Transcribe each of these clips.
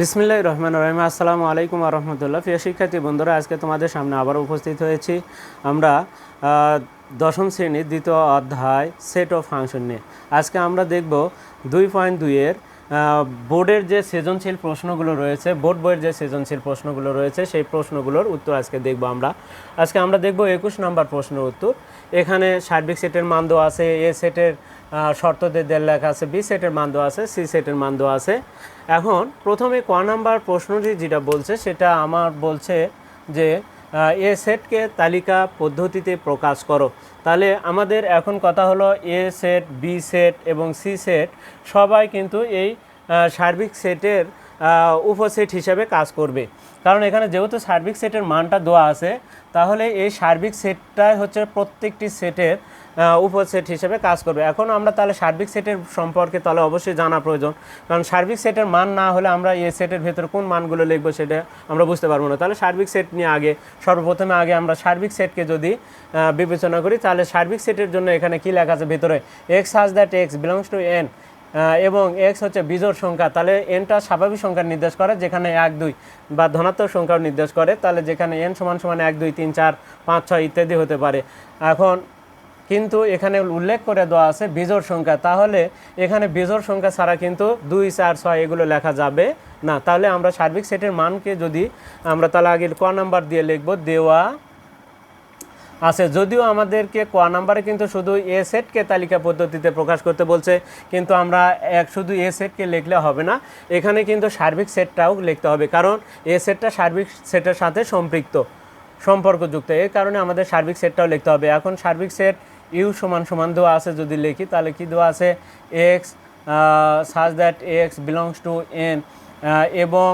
বিসমিল্লাহ রহমান রহিম। আসসালামু আলাইকুম রহমতুল্লাহ। প্রিয় শিক্ষার্থী, বন্ধুরা, আজকে তোমাদের সামনে আবার উপস্থিত হয়েছি। আমরা দশম শ্রেণির দ্বিতীয় অধ্যায় সেট অফ ফাংশন নিয়ে। আজকে আমরা দেখব দুই পয়েন্ট দুইয়ের বোর্ডের যে সৃজনশীল প্রশ্নগুলো রয়েছে, বোর্ড বইয়ের যে সৃজনশীল প্রশ্নগুলো রয়েছে, সেই প্রশ্নগুলোর উত্তর আজকে দেখব আমরা। আজকে আমরা দেখব একুশ নম্বর প্রশ্নের উত্তর। এখানে সার্বিক সেটের মান দেওয়া আছে এ সেটের শর্তদের দেড় লেখা আছে, বি সেটের মান দেওয়া আছে, সি সেটের মান দেওয়া আছে। এখন প্রথমে ক নাম্বার প্রশ্নটি যেটা বলছে, সেটা আমার বলছে যে এ সেটকে তালিকা পদ্ধতিতে প্রকাশ করো। তাহলে আমাদের এখন কথা হলো এ সেট, বি সেট এবং সি সেট, সবাই কিন্তু এই সার্বিক সেটের উপসেট হিসাবে কাজ করবে। কারণ এখানে যেহেতু সার্বিক সেটের মানটা দেওয়া আছে, তাহলে এই সার্বিক সেটটাই হচ্ছে প্রত্যেকটি সেটের উপসেট হিসেবে কাজ করবে। এখন আমরা তাহলে সার্বিক সেটের সম্পর্কে তাহলে অবশ্যই জানা প্রয়োজন। কারণ সার্বিক সেটের মান না হলে আমরা এই সেটের ভেতরে কোন মানগুলো লিখব সেটা আমরা বুঝতে পারব না। তাহলে সার্বিক সেট নিয়ে আগে, সর্বপ্রথমে আগে আমরা সার্বিক সেটকে যদি বিবেচনা করি, তাহলে সার্বিক সেটের জন্য এখানে কি লেখা আছে? ভেতরে x such that x belongs to n এবং এক্স হচ্ছে বিজোড় সংখ্যা। তাহলে এনটা স্বাভাবিক সংখ্যা নির্দেশ করে, যেখানে এক, দুই, বা ধনাত্মক সংখ্যাও নির্দেশ করে, তাহলে যেখানে এন সমান সমান এক, দুই, তিন, চার, পাঁচ, ছয় ইত্যাদি হতে পারে। এখন কিন্তু এখানে উল্লেখ করে দেওয়া আছে বিজোড় সংখ্যা। তাহলে এখানে বিজোড় সংখ্যা ছাড়া কিন্তু দুই, চার, ছয় এগুলো লেখা যাবে না। তাহলে আমরা সার্বিক সেটের মানকে যদি আমরা তাহলে আগে ক নাম্বার দিয়ে লিখব, দেওয়া আছে। যদিও আমাদেরকে ক নাম্বারে কিন্তু শুধু এ সেটকে তালিকা পদ্ধতিতে প্রকাশ করতে বলছে, কিন্তু আমরা এক শুধু এ সেটকে লিখলে হবে না। এখানে কিন্তু সার্বিক সেটটাও লিখতে হবে, কারণ এ সেটটা সার্বিক সেটের সাথে সম্পৃক্ত, সম্পর্কযুক্ত। এই কারণে আমাদের সার্বিক সেটটাও লিখতে হবে। এখন সার্বিক সেট ইউ সমান সমান দেওয়া আছে যদি লিখি, তাহলে কি দেওয়া আছে? X such that x belongs to n এবং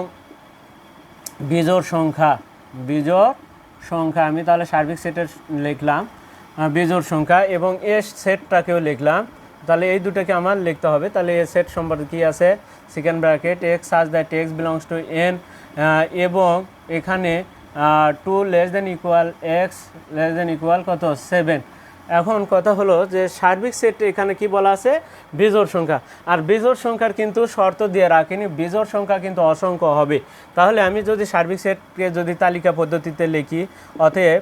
বিজোড় সংখ্যা বিজোড় সংখ্যা, আমি তাহলে সার্বিক সেটের লিখলাম বিজোড় সংখ্যা, এবং এ সেটটাকেও লিখলাম। তাহলে এই দুটোকে আমার লিখতে হবে। তাহলে এ সেট সম্পর্কে কী আছে? Second bracket x such that x belongs to n এবং এখানে two less than equal x less than equal কত? সেভেন এখন কথা হলো যে সার্বিক সেট এখানে কি বলা আছে? বিজোড় সংখ্যা। আর বিজোড় সংখ্যার কিন্তু শর্ত দিয়ে রাখিনি। বিজোড় সংখ্যা কিন্তু অসংখ্য হবে। তাহলে আমি যদি সার্বিক সেটকে যদি তালিকা পদ্ধতিতে লিখি, অতএব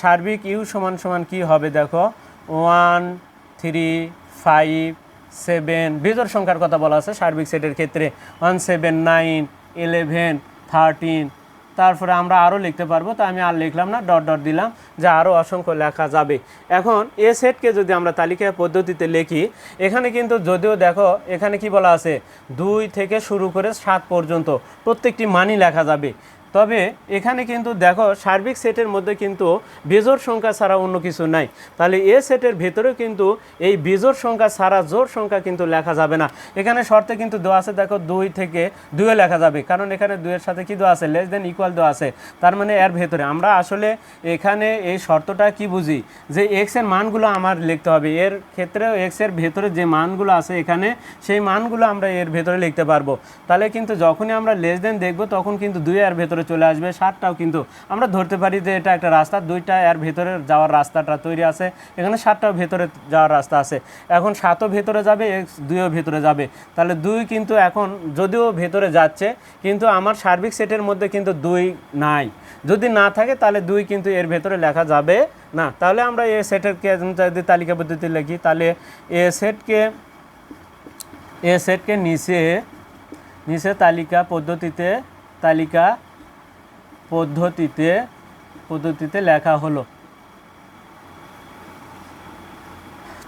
সার্বিক ইউ সমান সমান কি হবে দেখো? One, three, five, seven. বিজোড় সংখ্যার কথা বলা আছে সার্বিক সেটের ক্ষেত্রে। One, seven, nine, eleven, thirteen তারপরে আমরা আরও লিখতে পারব, তো আমি আর লিখলাম না, ডট ডট দিলাম, যা আরও অসংখ্য লেখা যাবে। এখন এ সেটকে যদি আমরা তালিকা পদ্ধতিতে লিখি, এখানে কিন্তু যদিও দেখো, এখানে কি বলা আছে, দুই থেকে শুরু করে সাত পর্যন্ত প্রত্যেকটি মানই লেখা যাবে। তবে এখানে কিন্তু দেখো সার্বিক সেটের মধ্যে কিন্তু বেজোড় সংখ্যা ছাড়া অন্য কিছু নাই। তাহলে এ সেটের ভেতরেও কিন্তু এই বেজোড় সংখ্যা ছাড়া জোর সংখ্যা কিন্তু লেখা যাবে না। এখানে শর্তে কিন্তু দেওয়া আছে, দেখো দুই থেকে দুয়ে লেখা যাবে। কারণ এখানে দুইয়ের সাথে কি দেওয়া আছে? লেস দেন ইকুয়াল দেওয়া আছে। তার মানে এর ভেতরে আমরা আসলে এখানে এই শর্তটা কি বুঝি? যে এক্সের মানগুলো আমার লিখতে হবে। এর ক্ষেত্রেও এক্সের ভেতরে যে মানগুলো আছে এখানে, সেই মানগুলো আমরা এর ভেতরে লিখতে পারব। তাহলে কিন্তু যখনই আমরা লেস দেন দেখব, তখন কিন্তু দুই এর ভেতরে চলে আসবে সাতটাও কিন্তু আমরা ধরতে পারি যে এটা একটা রাস্তা, দুইটা এর ভেতরে যাওয়ার রাস্তাটা তৈরি আছে, এখানে সাতটাও ভেতরে যাওয়ার রাস্তা আছে। এখন সাতও ভেতরে যাবে এক্স দুইও ভেতরে যাবে। তাহলে দুই কিন্তু এখন যদিও ভেতরে যাচ্ছে, কিন্তু আমার সার্বিক সেটের মধ্যে কিন্তু দুই নাই। যদি না থাকে তাহলে দুই কিন্তু এর ভেতরে লেখা যাবে না। তাহলে আমরা এ সেটেরকে যদি তালিকা পদ্ধতি লিখি, তাহলে এ সেটকে এ সেটকে নিচে নিচে তালিকা পদ্ধতিতে তালিকা পদ্ধতিতে পদ্ধতিতে লেখা হলো।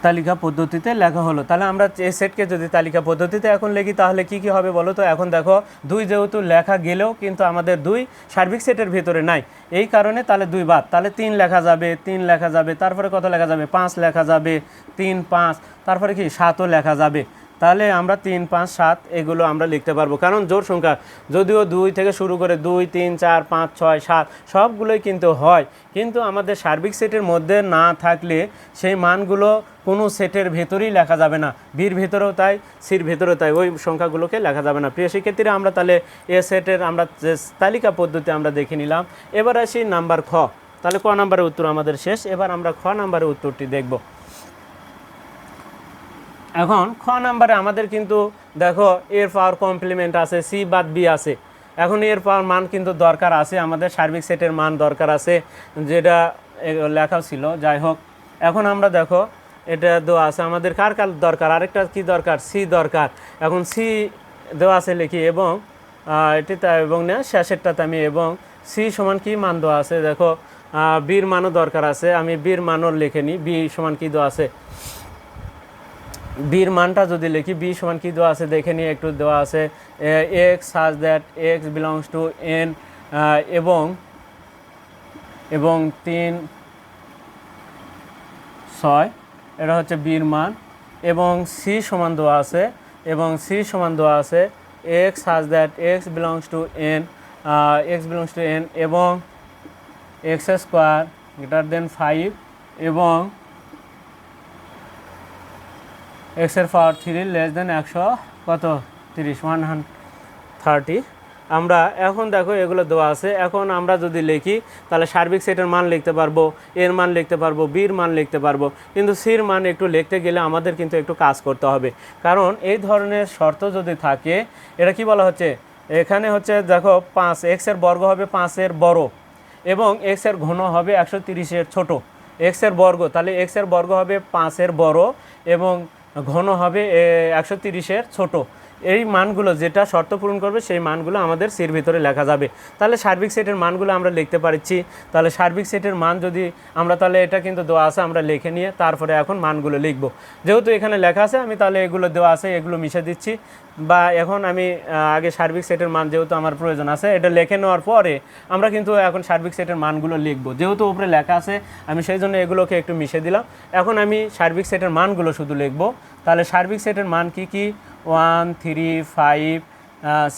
তালিকা পদ্ধতিতে লেখা হলো। তাহলে আমরা এই সেটকে যদি তালিকা পদ্ধতিতে এখন লিখি, তাহলে কি কি হবে বলো তো? এখন দেখো, দুই যেহেতু লেখা গেলেও কিন্তু আমাদের দুই সার্বিক সেটের ভিতরে নাই। এই কারণে তাহলে দুই বাদ। তাহলে তিন লেখা যাবে, তিন লেখা যাবে, তারপরে কত লেখা যাবে? পাঁচ লেখা যাবে, তিন, পাঁচ। তারপরে কি? সাতও লেখা যাবে। তাহলে আমরা তিন, পাঁচ, সাত এগুলো আমরা লিখতে পারব। কারণ জোর সংখ্যা, যদিও দুই থেকে শুরু করে দুই, তিন, চার, পাঁচ, ছয়, সাত, সবগুলোই কিন্তু হয়। কিন্তু আমাদের সার্বিক সেটের মধ্যে না থাকলে সেই মানগুলো কোনো সেটের ভেতরেই লেখা যাবে না। বির ভেতরেও তাই, সির ভেতরেও তাই, ওই সংখ্যাগুলোকে লেখা যাবে না। প্রিয় শিক্ষার্থীরা, আমরা তাহলে এ সেটের আমরা যে তালিকা পদ্ধতি আমরা দেখে নিলাম। এবার আসি নাম্বার খ। তাহলে ক নাম্বারের উত্তর আমাদের শেষ। এবার আমরা খ নাম্বারের উত্তরটি দেখব। এখন খ নাম্বারে আমাদের কিন্তু দেখো এর পাওয়ার কমপ্লিমেন্ট আছে সি বাদ বি আছে। এখন এর পাওয়ার মান কিন্তু দরকার আছে, আমাদের সার্বিক সেটের মান দরকার আছে, যেটা লেখা ছিল, যাই হোক। এখন আমরা দেখো, এটা দেওয়া আছে, আমাদের কার কার দরকার? আরেকটা কি দরকার? সি দরকার। এখন সি দেওয়া আছে লিখি, এবং এটিতে এবং না শেষেরটাতে আমি, এবং সি সমান কি মান দেওয়া আছে? দেখো বির মানও দরকার আছে, আমি বির মানও লিখে নিই বি সমান কি দেওয়া আছে? বির মানটা যদি লিখি, বি সমান কি দেওয়া আছে দেখে নিয়ে একটু দেওয়া আছে x, such that, x belongs to n এবং এবং তিন, ছয়, এটা হচ্ছে বির মান, এবং সি সমান দেওয়া আছে, এবং সি সমান দেওয়া আছে, x, such that, x belongs to n x belongs to n, এবং x square greater than five, এবং এক্সের পাওয়ার থ্রি লেস দেন একশো কত? তিরিশ ওয়ান হান থার্টি আমরা এখন দেখো এগুলো দেওয়া আছে। এখন আমরা যদি লিখি, তাহলে সার্বিক সেটের মান লিখতে পারব, এর মান লিখতে পারব, বির মান লিখতে পারব। কিন্তু সির মান একটু লিখতে গেলে আমাদের কিন্তু একটু কাজ করতে হবে। কারণ এই ধরনের শর্ত যদি থাকে, এটা কি বলা হচ্ছে? এখানে হচ্ছে দেখো পাঁচ এক্সের বর্গ হবে পাঁচের বড় এবং এক্সের ঘন হবে একশো তিরিশের ছোটো। এক্সের বর্গ, তাহলে এক্সের বর্গ হবে পাঁচের বড় এবং ঘন হবে একশো তিরিশের ছোটো। এই মানগুলো যেটা শর্ত পূরণ করবে, সেই মানগুলো আমাদের সির ভিতরে লেখা যাবে। তাহলে সার্বিক সেটের মানগুলো আমরা লিখতে পারছি তাহলে সার্বিক সেটের মান যদি আমরা তাহলে এটা কিন্তু দেওয়া আছে আমরা লিখে নিয়ে তারপরে এখন মানগুলো লিখব। যেহেতু এখানে লেখা আছে, আমি তাহলে এগুলো দেওয়া আছে, এগুলো মিশে দিচ্ছি। বা এখন আমি আগে সার্বিক সেটের মান যেহেতু আমার প্রয়োজন আছে, এটা লিখে নেওয়ার পরে আমরা কিন্তু এখন সার্বিক সেটের মানগুলো লিখব। যেহেতু উপরে লেখা আছে, আমি সেই জন্য এগুলোকে একটু মিশে দিলাম। এখন আমি সার্বিক সেটের মানগুলো শুধু লিখব। তাহলে সার্বিক সেটের মান কি কি? One, three, five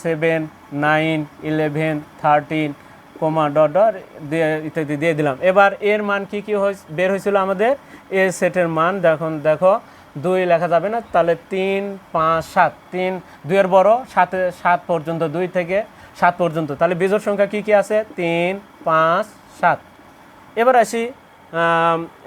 seven, nine, eleven, thirteen, comma, dot dot, দিয়ে ইত্যাদি দিয়ে দিলাম। এবার এর মান কি কি বের হয়েছিল আমাদের? এ সেটের মান, দেখুন, দেখো, দুই লেখা যাবে না, তাহলে তিন, পাঁচ, সাত, তিন, দুইয়ের বড়, সাতে, সাত পর্যন্ত, দুই থেকে সাত পর্যন্ত। তাহলে বিজোড় সংখ্যা কি কি আছে? তিন, পাঁচ, সাত। এবার আসি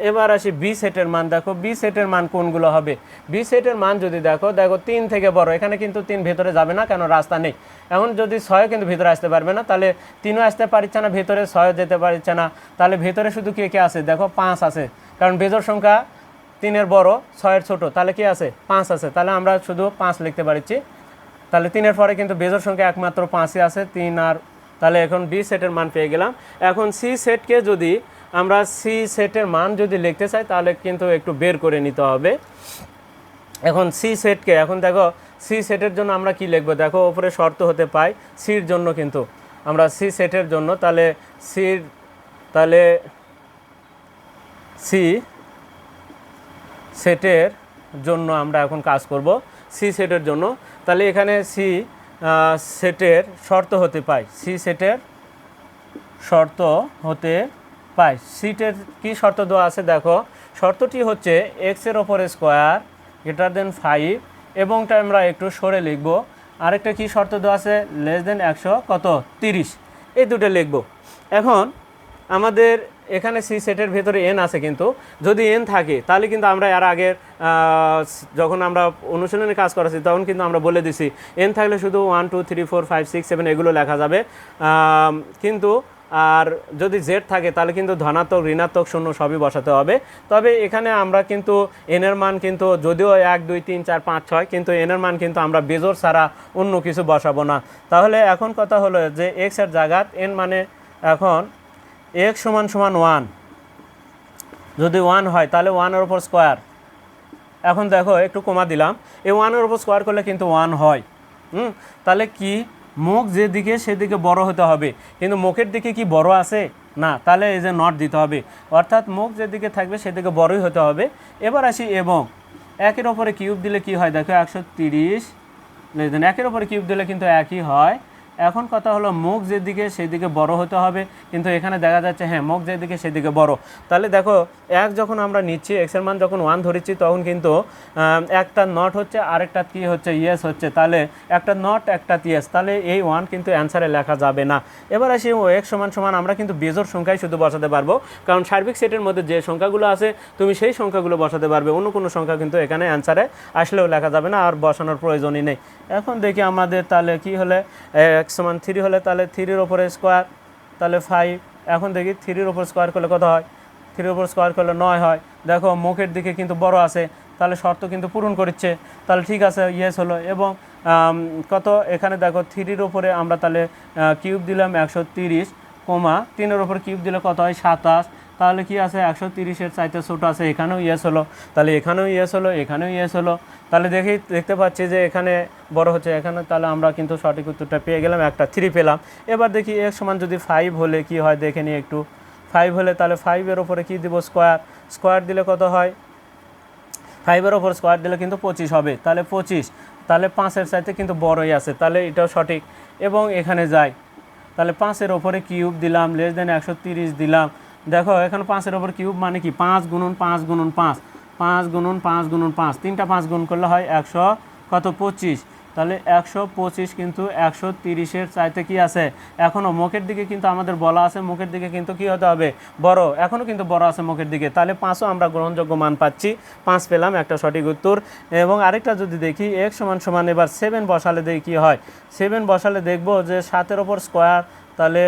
এবার আসি বি সেটের মান। দেখো বি সেটের মান কোনগুলো হবে? বি সেটের মান যদি দেখো দেখো তিন থেকে বড়। এখানে কিন্তু তিন ভেতরে যাবে না, কেন রাস্তা নেই। এখন যদি ছয় কিন্তু ভিতরে আসতে পারবে না, তাহলে তিনও আসতে পারছে না, ভেতরে ছয় যেতে পারছে না। তাহলে ভেতরে শুধু কে কে আছে? দেখো, পাঁচ আছে। কারণ বেজোর সংখ্যা তিনের বড়, ছয়ের ছোট। তাহলে কি আছে? পাঁচ আছে। তাহলে আমরা শুধু পাঁচ লিখতে পারছি। তাহলে তিনের পরে কিন্তু বেজোর সংখ্যা একমাত্র পাঁচই আছে, তিন আর তাহলে এখন বি সেটের মান পেয়ে গেলাম। এখন সি সেটকে যদি আমরা সি সেটের মান যদি লিখতে চাই, তাহলে কিন্তু একটু বের করে নিতে হবে। এখন সি সেটকে এখন দেখো সি সেটের জন্য আমরা কি লিখব? দেখো, ওপরে শর্ত হতে পাই সির জন্য কিন্তু। আমরা সি সেটের জন্য, তাহলে সির তাহলে সি সেটের জন্য আমরা এখন কাজ করব। সি সেটের জন্য। তাহলে এখানে সি সেটের শর্ত হতে পাই সি সেটের শর্ত হতে পাই সিটের কি শর্ত দেওয়া আছে দেখো। শর্তটি হচ্ছে এক্সের ওপর স্কোয়ার গ্রেটার দেন ফাইভ এবংটা আমরা একটু সরে লিখব। আরেকটা কি শর্ত দেওয়া আছে? লেস দেন একশো কত? তিরিশ। এই দুটো লিখব। এখন আমাদের এখানে সি সেটের ভেতরে এন আছে কিন্তু। যদি এন থাকে, তাহলে কিন্তু আমরা এর আগের যখন আমরা অনুশীলনে কাজ করাছি, তখন কিন্তু আমরা বলে দিছি এন থাকলে শুধু one two three four five six seven এগুলো লেখা যাবে। কিন্তু আর যদি জেড থাকে, তাহলে কিন্তু ধনাত্মক, ঋণাত্মক শূন্য সবই বসাতে হবে। তবে এখানে আমরা কিন্তু এনের মান কিন্তু যদিও এক, দুই, তিন, চার, পাঁচ, ছয়, কিন্তু এনের মান কিন্তু আমরা বেজোর ছাড়া অন্য কিছু বসাবো না। তাহলে এখন কথা হলো যে এক্সের জায়গাত এন মানে এখন এক্স সমান সমান ওয়ান যদি ওয়ান হয়, তাহলে ওয়ানের ওপর স্কোয়ার এখন দেখো, একটু কমা দিলাম। এই ওয়ানের ওপর স্কোয়ার করলে কিন্তু ওয়ান হয়। হুম? তাহলে কি? মুখ যেদিকে সেদিকে বড় হতে হবে। কিন্তু মুখের দিকে কি বড় আছে? না, তাহলে এই যে নট দিতে হবে। অর্থাৎ মুখ যেদিকে থাকবে সেদিকে বড়ই হতে হবে। এবার আসি এবং একের ওপরে কিউব দিলে কি হয়? দেখো, একশো তিরিশ একের ওপরে কিউব দিলে কিন্তু একই হয়। এখন কথা হলো মুখ যেদিকে সেদিকে বড় হতে হবে, কিন্তু এখানে দেখা যাচ্ছে হ্যাঁ মুখ যেদিকে সেদিকে বড়। তাহলে দেখো, এক যখন আমরা নিচ্ছি এক্সের মান যখন ওয়ান ধরেছি, তখন কিন্তু একটা নট হচ্ছে, আরেকটা কি হচ্ছে ইয়েস হচ্ছে। তাহলে একটা নট একটা ইয়েস তাহলে এই ওয়ান কিন্তু অ্যান্সারে লেখা যাবে না। এবার আসি এক সমান সমান, আমরা কিন্তু বেজোর সংখ্যায় শুধু বসাতে পারব। কারণ সার্বিক সেটের মধ্যে যে সংখ্যাগুলো আছে, তুমি সেই সংখ্যাগুলো বসাতে পারবে। অন্য কোনো সংখ্যা কিন্তু এখানে অ্যান্সারে আসলেও লেখা যাবে না, আর বসানোর প্রয়োজনই নেই। এখন দেখি আমাদের তাহলে কি হলে এক সমান থ্রি হলে তাহলে থ্রির ওপরে স্কোয়ার তাহলে ফাইভ এখন দেখি থ্রির ওপর স্কোয়ার করলে কত হয়? থ্রির ওপর স্কোয়ার করলে নয় হয়। দেখো, মুখের দিকে কিন্তু বড় আছে, তাহলে শর্ত কিন্তু পূরণ করছে তাহলে ঠিক আছে ইয়েস হলো। এবং কত? এখানে দেখো থ্রির ওপরে আমরা তাহলে কিউব দিলাম একশো তিরিশ, কমা তিনের ওপর কিউব দিলে কত হয়? সাতাশ। তাহলে কি আছে? একশো তিরিশের চাইতে ছোটো আছে, এখানেও ইয়েস হলো। তাহলে এখানেও ইয়েস হলো, এখানেও ইয়েস হলো। তাহলে দেখি, দেখতে পাচ্ছি যে এখানে বড় হচ্ছে। এখানে তাহলে আমরা কিন্তু সঠিক উত্তরটা পেয়ে গেলাম, একটা থ্রি পেলাম। এবার দেখি, এর সমান যদি ফাইভ হলে কি হয়, দেখে নিই একটু। ফাইভ হলে তাহলে ফাইভের ওপরে কী দিব? স্কোয়ার স্কোয়ার দিলে কত হয়? ফাইভের ওপর স্কোয়ার দিলে কিন্তু পঁচিশ হবে। তাহলে পঁচিশ। তাহলে পাঁচের চাইতে কিন্তু বড়ই আছে। তাহলে এটাও সঠিক। এবং এখানে যাই। তাহলে পাঁচের ওপরে কিউব দিলাম লেস দেন একশো দিলাম। দেখো, এখানে পাঁচের ওপর কিউব মানে কি? পাঁচ গুণন পাঁচ গুণন পাঁচ। পাঁচ গুণন পাঁচ গুণন পাঁচ। তিনটা পাঁচ গুণ করলে হয় একশো কত পঁচিশ? তাহলে একশো পঁচিশ কিন্তু একশো তিরিশের চাইতে কি আছে? এখনও মুখের দিকে কিন্তু আমাদের বলা আছে, মুখের দিকে কিন্তু কি হতে হবে? বড়। এখনও কিন্তু বড় আছে মুখের দিকে। তাহলে পাঁচও আমরা গ্রহণযোগ্য মান পাচ্ছি। পাঁচ পেলাম, একটা সঠিক উত্তর। এবং আরেকটা যদি দেখি, এক সমান সমান এবার সেভেন বসালে দেখি কী হয়? সেভেন বসালে দেখব যে সাতের ওপর স্কোয়ার তাহলে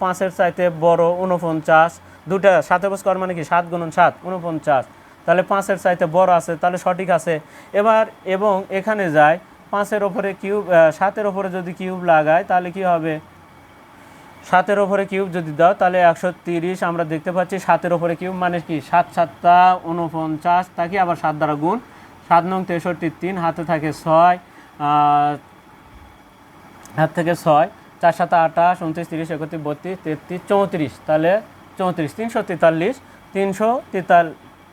পাঁচের চাইতে বড় উনপঞ্চাশ দুটা, সাতের স্কোয়ার মানে কি? সাত গুণন সাত উনপঞ্চাশ তাহলে পাঁচের চাইতে বড় আছে, তাহলে সঠিক আছে। এবার এবং এখানে যায়, পাঁচের ওপরে কিউব সাতের ওপরে যদি কিউব লাগায়, তাহলে কি হবে? সাতের ওপরে কিউব যদি দাও, তাহলে একশো তিরিশ আমরা দেখতে পাচ্ছি সাতের ওপরে কিউব মানে কি? সাত সাতটা উনপঞ্চাশ তাকে আবার সাত দ্বারা গুণ? সাত নং তেষট্টি তিন, হাতে থাকে ছয় হাত থেকে ছয়, চার সাত আঠাশ, উনত্রিশ, তিরিশ, একত্রিশ, বত্রিশ, তেত্রিশ, চৌত্রিশ, তাহলে চৌত্রিশ, তিনশো তেতাল্লিশ, তিনশো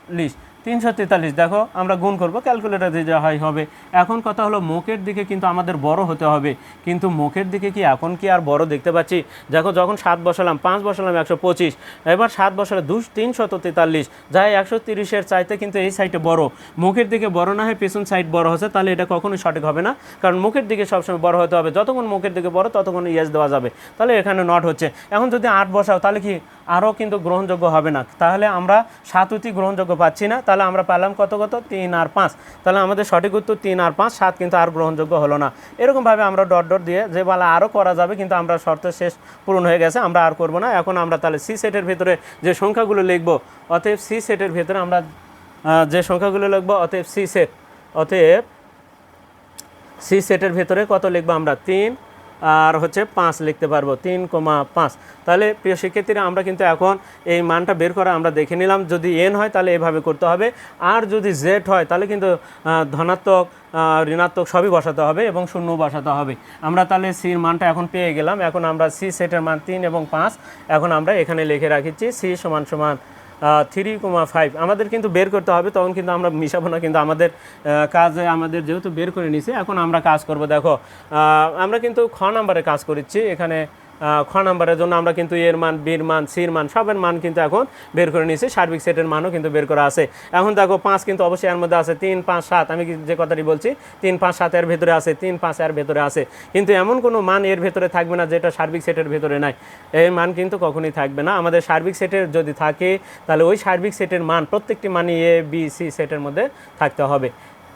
তেতাল্লিশ। তিনশো তেতাল্লিশ, দেখো, আমরা গুণ করব ক্যালকুলেটার দিয়ে যা হয় হবে। এখন কথা হলো মুখের দিকে কিন্তু আমাদের বড় হতে হবে। কিন্তু মুখের দিকে কি এখন কি আর বড় দেখতে পাচ্ছি? দেখো, যখন সাত বসালাম, পাঁচ বসালাম একশো পঁচিশ, এবার সাত বসালে দু তিনশত তেতাল্লিশ, যাই একশো তিরিশের চাইতে কিন্তু এই সাইডে বড়। মুখের দিকে বড় না হয় পেছন সাইড বড় হচ্ছে, তাহলে এটা কখনোই সঠিক হবে না। কারণ মুখের দিকে সবসময় বড় হতে হবে। যতক্ষণ মুখের দিকে বড়, ততক্ষণ ইয়েস দেওয়া যাবে। তাহলে এখানে নট হচ্ছে। এখন যদি আট বসাও, তাহলে কি আরও কিন্তু গ্রহণযোগ্য হবে না। তাহলে আমরা সাত অতি গ্রহণযোগ্য পাচ্ছি না। তাহলে আমরা পেলাম কত কত? তিন আর পাঁচ। তাহলে আমাদের সঠিক উত্তর তিন আর পাঁচ, সাত কিন্তু আর গ্রহণযোগ্য হলো না। এরকমভাবে আমরা ডট ডট দিয়ে যে বলা আরও করা যাবে কিন্তু আমরা শর্ত শেষ পূরণ হয়ে গেছে, আমরা আর করব না। এখন আমরা তাহলে সি সেটের ভিতরে যে সংখ্যাগুলো লিখব, অতএব সি সেটের ভিতরে আমরা যে সংখ্যাগুলো লিখব, অতএব সি সেট, অতএব সি সেটের ভেতরে কত লিখব আমরা? তিন আর হচ্ছে পাঁচ লিখতে পারব, তিন কমা পাঁচ। তাহলে প্রিয় শিক্ষার্থীরা, আমরা কিন্তু এখন এই মানটা বের করা আমরা দেখে নিলাম। যদি এন হয়, তাহলে এভাবে করতে হবে। আর যদি জেড হয়, তাহলে কিন্তু ধনাত্মক ঋণাত্মক সবই বসাতে হবে এবং শূন্য বসাতে হবে। আমরা তাহলে সির মানটা এখন পেয়ে গেলাম। এখন আমরা সি সেটের মান তিন এবং পাঁচ। এখন আমরা এখানে লিখে রাখিছি সি সমান সমান থ্রি কমা ফাইভ আমাদের কিন্তু বের করতে হবে, তখন কিন্তু আমরা মিশাবো না, কিন্তু আমাদের কাজ আমাদের যেহেতু বের করে নিছি, এখন আমরা কাজ করব। দেখো আমরা কিন্তু খ নাম্বারে কাজ করেছি, এখানে খ নাম্বারের জন্য আমরা কিন্তু এর মান, বির মান, সির মান, সবের মান কিন্তু এখন বের করে নিয়েছি। সার্বিক সেটের মানও কিন্তু বের করা আছে। এখন দেখো, পাঁচ কিন্তু অবশ্যই এর মধ্যে আছে। তিন, পাঁচ, সাত, আমি যে কথাটি বলছি, তিন, পাঁচ, সাত এর ভেতরে আছে, তিন, পাঁচ এর ভেতরে আছে। কিন্তু এমন কোনো মান এর ভেতরে থাকবে না যেটা সার্বিক সেটের ভেতরে নাই। এই মান কিন্তু কখনই থাকবে না। আমাদের সার্বিক সেটের যদি থাকে, তাহলে ওই সার্বিক সেটের মান প্রত্যেকটি মানই এ বি সি সেটের মধ্যে থাকতে হবে।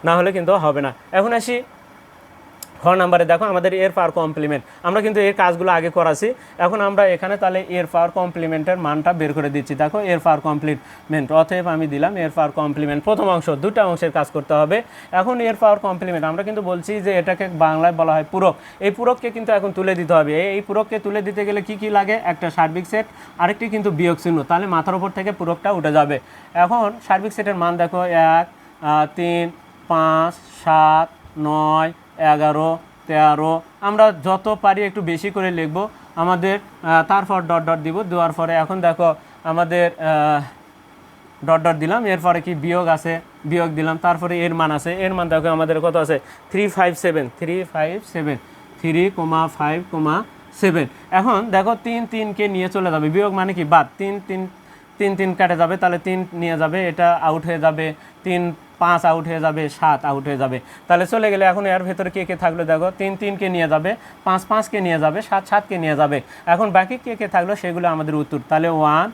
না হলে কিন্তু হবে না। এখন আসি খ নাম্বারে দেখো, আমাদের এর পাওয়ার কমপ্লিমেন্ট আমরা কিন্তু এর কাজগুলো আগে করাছি। এখন আমরা এখানে তাহলে এর পাওয়ার কমপ্লিমেন্টের মানটা বের করে দিচ্ছি। দেখো, এর পাওয়ার কমপ্লিমেন্ট অতএব আমি দিলাম এর পাওয়ার কমপ্লিমেন্ট প্রথম অংশ, দুটা অংশের কাজ করতে হবে। এখন এর পাওয়ার কমপ্লিমেন্ট আমরা কিন্তু বলছি যে এটাকে বাংলায় বলা হয় পূরক। এই পূরককে কিন্তু এখন তুলে দিতে হবে। এই- এই পূরককে তুলে দিতে গেলে কি কি লাগে? একটা সার্বিক সেট আরেকটি কিন্তু বিয়োগ চিহ্ন। তাহলে মাথার উপর থেকে পূরকটা উঠে যাবে। এখন সার্বিক সেটের মান দেখো, এক তিন, পাঁচ, সাত, নয় এগারো, তেরো, আমরা যত পারি একটু বেশি করে লিখব। আমাদের তারপর ডট ডট দিব, দেওয়ার পরে এখন দেখো আমাদের ডট ডট দিলাম, এরপরে কি বিয়োগ আছে, বিয়োগ দিলাম, তারপরে এর মান আছে, এর মান দেখো আমাদের কত আছে? Three five seven three five seven three comma five comma seven এখন দেখো তিন তিনকে নিয়ে চলে যাবে, বিয়োগ মানে কি? বাদ, তিন তিন তিন তিন কাটে যাবে, তাহলে তিন নিয়ে যাবে, এটা আউট হয়ে যাবে, তিন পাঁচ আউট হয়ে যাবে, সাত আউট হয়ে যাবে। তাহলে চলে গেলে এখন এর ভেতরে কে কে থাকল দেখো, তিন তিনকে নিয়ে যাবে, পাঁচ পাঁচকে নিয়ে যাবে, সাত সাতকে নিয়ে যাবে। এখন বাকি কে কে থাকল সেগুলো আমাদের উত্তর। তাহলে ওয়ান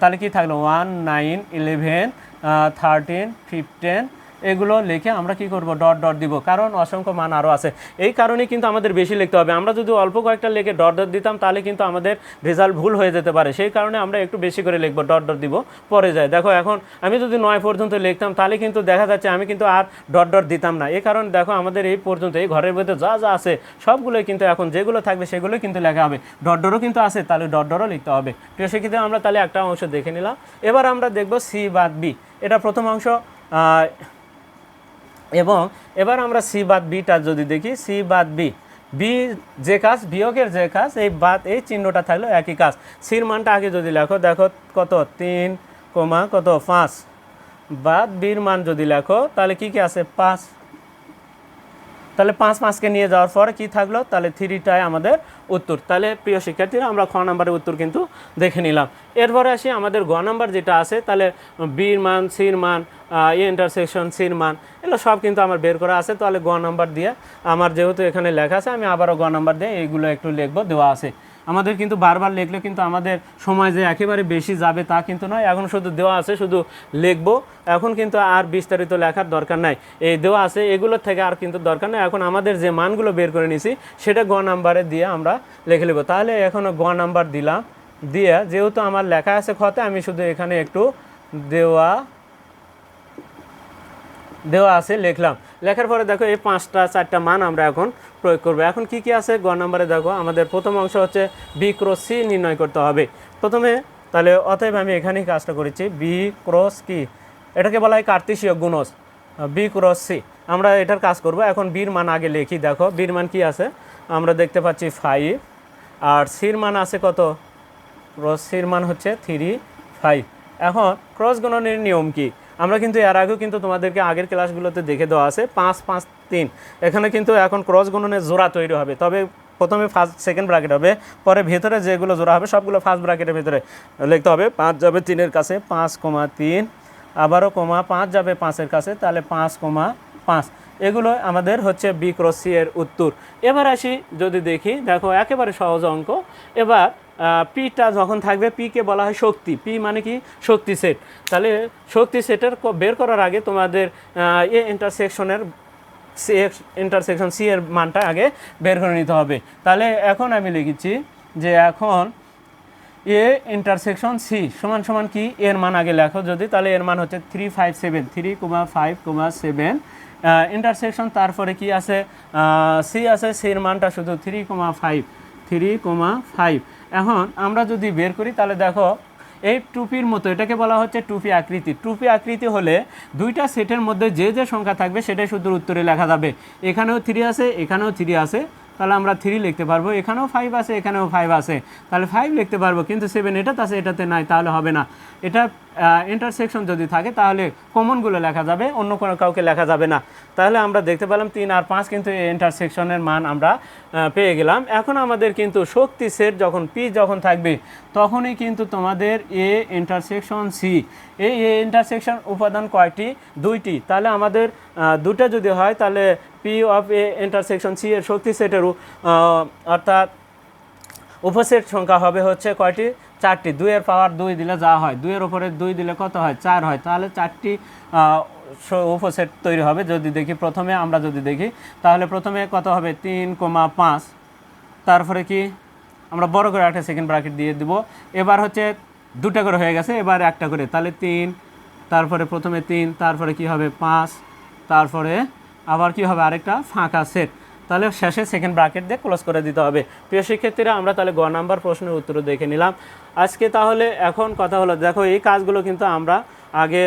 তাহলে কি থাকল? One nine eleven thirteen fifteen এগুলো লিখে আমরা কি করব? ডট ডট দিব। কারণ অসংখ্য মান আরও আছে। এই কারণেই কিন্তু আমাদের বেশি লিখতে হবে। আমরা যদি অল্প কয়েকটা লিখে ডট ডট দিতাম, তাহলে কিন্তু আমাদের রেজাল্ট ভুল হয়ে যেতে পারে। সেই কারণে আমরা একটু বেশি করে লিখব, ডট ডট দিব, পরে যায় দেখো, এখন আমি যদি নয় পর্যন্ত লিখতাম, তাহলে কিন্তু দেখা যাচ্ছে আমি কিন্তু আর ডট ডট দিতাম না। এই কারণে দেখো, আমাদের এই পর্যন্ত, এই ঘরের ভেতরে যা যা আছে সবগুলোই কিন্তু এখন যেগুলো থাকবে সেগুলোই কিন্তু লেখা হবে। ডট, ডটও কিন্তু আছে, তাহলে ডট, ডটও লিখতে হবে। প্রিয় শিক্ষিত, আমরা তাহলে একটা অংশ দেখে নিলাম। এবার আমরা দেখব সি বাদ বি। এটা প্রথম অংশ এবং এবার আমরা সি বাদ বিটা যদি দেখি, সি বাদ বি বি যে কাজ, বিয়োগের যে কাজ, এই বাদ, এই চিহ্নটা থাকল একই কাজ। সির মানটা আগে যদি লেখো, দেখো কত? তিন কমা কত? পাঁচ। বাদ বির মান যদি লেখো, তাহলে কি কি আছে? পাঁচ। তাহলে পাঁচ পাঁচকে নিয়ে যাওয়ার পরে কি থাকল? তাহলে থ্রিটাই আমাদের উত্তর। তাহলে প্রিয় শিক্ষার্থীরা, আমরা খ নাম্বারের উত্তর কিন্তু দেখে নিলাম। এরপরে আসি আমাদের গ নাম্বার যেটা আছে, তাহলে বির মান, সির মান ইন্টারসেকশন সির মান, এগুলো সব কিন্তু আমার বের করা আছে। তাহলে গ নাম্বার দিয়ে আমার যেহেতু এখানে লেখা আছে, আমি আবারও গ নাম্বার দিয়ে এইগুলো একটু লিখব, দেওয়া আছে। আমাদের কিন্তু বারবার লিখলে কিন্তু আমাদের সময় যে একেবারে বেশি যাবে তা কিন্তু নয়। এখন শুধু দেওয়া আছে, শুধু লিখব। এখন কিন্তু আর বিস্তারিত লেখার দরকার নাই। এই দেওয়া আছে, এগুলোর থেকে আর কিন্তু দরকার নেই। এখন আমাদের যে মানগুলো বের করে নিছি, সেটা গ নাম্বারে দিয়ে আমরা লিখে নেব। তাহলে এখনও গ নাম্বার দিলাম। দিয়ে যেহেতু আমার লেখা আছে খতে আমি শুধু এখানে একটু দেওয়া দেওয়া আছে, লিখলাম। লেখার পরে দেখো এই পাঁচটা, চারটা মান আমরা এখন প্রয়োগ করব। এখন কি কি আছে? গ নম্বরে দেখো, আমাদের প্রথম অংশ হচ্ছে বি ক্রস সি নির্ণয় করতে হবে। প্রথমে তাহলে অতএব আমি এখানেই কাজটা করেছি। বি ক্রস কি? এটাকে বলা হয় কার্তিসীয় গুণস বি ক্রস সি। আমরা এটার কাজ করব। এখন বির মান আগে লিখি। দেখো, বির মান কি আছে? আমরা দেখতে পাচ্ছি ফাইভ আর সির মান আছে কত? ক্রস সির মান হচ্ছে থ্রি ফাইভ এখন ক্রস গণনের নিয়ম কি? আমরা কিন্তু এর আগেও কিন্তু তোমাদেরকে আগের ক্লাসগুলোতে দেখে দেওয়া আছে, পাঁচ পাঁচ, তিন। এখানে কিন্তু এখন ক্রস গণনের জোড়া তৈরি হবে। তবে প্রথমে ফার্স্ট সেকেন্ড ব্র্যাকেট হবে, পরে ভেতরে যেগুলো জোড়া হবে, সবগুলো ফার্স্ট ব্র্যাকেটের ভেতরে লিখতে হবে। পাঁচ যাবে তিনের কাছে, পাঁচ কমা তিন, আবারও কমা পাঁচ যাবে পাঁচের কাছে, তাহলে পাঁচ কমা পাঁচ। এগুলো আমাদের হচ্ছে বি ক্রস সি এর উত্তর। এবার আসি যদি দেখি, দেখো একেবারে সহজ অঙ্ক। এবার পিটা যখন থাকবে পিকে বলা হয় শক্তি। পি মানে কি? শক্তি সেট তাহলে শক্তি সেটের বের করার আগে তোমাদের এ ইন্টারসেকশনের সি ইন্টারসেকশন সি এর মানটা আগে বের করে নিতে হবে। তাহলে এখন আমি লিখেছি যে এখন এ ইন্টারসেকশন সি সমান সমান কি? এর মান আগে লেখো যদি। তাহলে এর মান হচ্ছে three five seven three comma five comma seven intersection তারপরে কি আছে? সি আছে সির মানটা শুধু three comma five three comma five এখন আমরা যদি বের করি, তাহলে দেখো, এই টুপির মতো, এটাকে বলা হচ্ছে টুপি আকৃতি। টুপি আকৃতি হলে দুইটা সেটের মধ্যে যে যে সংখ্যা থাকবে, সেটাই শুধু উত্তরে লেখা যাবে। এখানেও থ্রি আছে, এখানেও থ্রি আছে। তাহলে আমরা থ্রি লিখতে পারব। এখানেও ফাইভ আছে, এখানেও ফাইভ আছে। তাহলে ফাইভ লিখতে পারব, কিন্তু সেভেন এটাতে আছে, এটাতে নাই, তাহলে হবে না। এটা ইন্টারসেকশন যদি থাকে, তাহলে কমনগুলো লেখা যাবে, অন্য কোনো কাউকে লেখা যাবে না। তাহলে আমরা দেখতে পেলাম তিন আর পাঁচ কিন্তু এই ইন্টারসেকশনের মান আমরা পেয়ে গেলাম। এখন আমাদের কিন্তু শক্তি সেট যখন পি যখন থাকবে, তখনই কিন্তু তোমাদের এ ইন্টারসেকশন সি এই এ ইন্টারসেকশন উপাদান কয়টি? দুইটি। তাহলে আমাদের দুটো যদি হয়, তাহলে P of A intersection C এর শক্তি সেটের অর্থাৎ উপসেট সংখ্যা হবে হচ্ছে কয়টি? চারটি, দুইয়ের পাওয়ার দুই দিলে যা হয়, দুইয়ের উপরে দুই দিলে কত হয়? চার হয়। তাহলে চারটি উপসেট তৈরি হবে যদি দেখি প্রথমে, আমরা যদি দেখি, তাহলে প্রথমে কত হবে? তিন কমা পাঁচ। তারপরে কি? আমরা বড় করে একটা সেকেন্ড ব্রাকেট দিয়ে দিব। এবার হচ্ছে দুটা করে হয়ে গেছে, এবার একটা করে। তাহলে তিন, তারপরে প্রথমে তিন, তারপরে কি হবে? পাঁচ, তারপরে আবার কি হবে? আরেকটা ফাঁকা সেট তাহলে শেষে সেকেন্ড ব্রাকেট দিয়ে ক্লোজ করে দিতে হবে। প্রিয় শিক্ষার্থীরা, আমরা তাহলে গ নাম্বার প্রশ্নের উত্তর দেখে নিলাম। আজকে তাহলে এখন কথা হলো, দেখো এই কাজগুলো কিন্তু আমরা আগে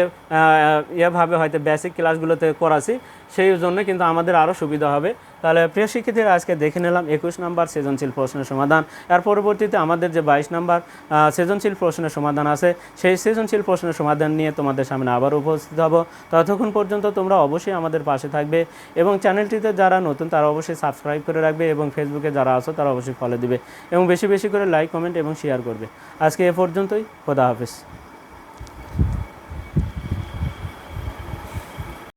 এভাবে হয়তো বেসিক ক্লাসগুলোতে করাছি, সেই জন্য কিন্তু আমাদের আরও সুবিধা হবে। তাহলে প্রিয় শিক্ষার্থীরা, আজকে দেখে নিলাম একুশ নাম্বার সৃজনশীল প্রশ্নের সমাধান। এর পরবর্তীতে আমাদের যে বাইশ নাম্বার সৃজনশীল প্রশ্নের সমাধান আছে, সেই সৃজনশীল প্রশ্নের সমাধান নিয়ে তোমাদের সামনে আবার উপস্থিত হব। ততক্ষণ পর্যন্ত তোমরা অবশ্যই আমাদের পাশে থাকবে এবং চ্যানেলটিতে যারা নতুন, তারা অবশ্যই সাবস্ক্রাইব করে রাখবে এবং ফেসবুকে যারা আছো, তারা অবশ্যই ফলো দিবে। এবং বেশি বেশি করে লাইক কমেন্ট এবং শেয়ার করবে। আজকে এ পর্যন্তই, খোদা হাফিজ।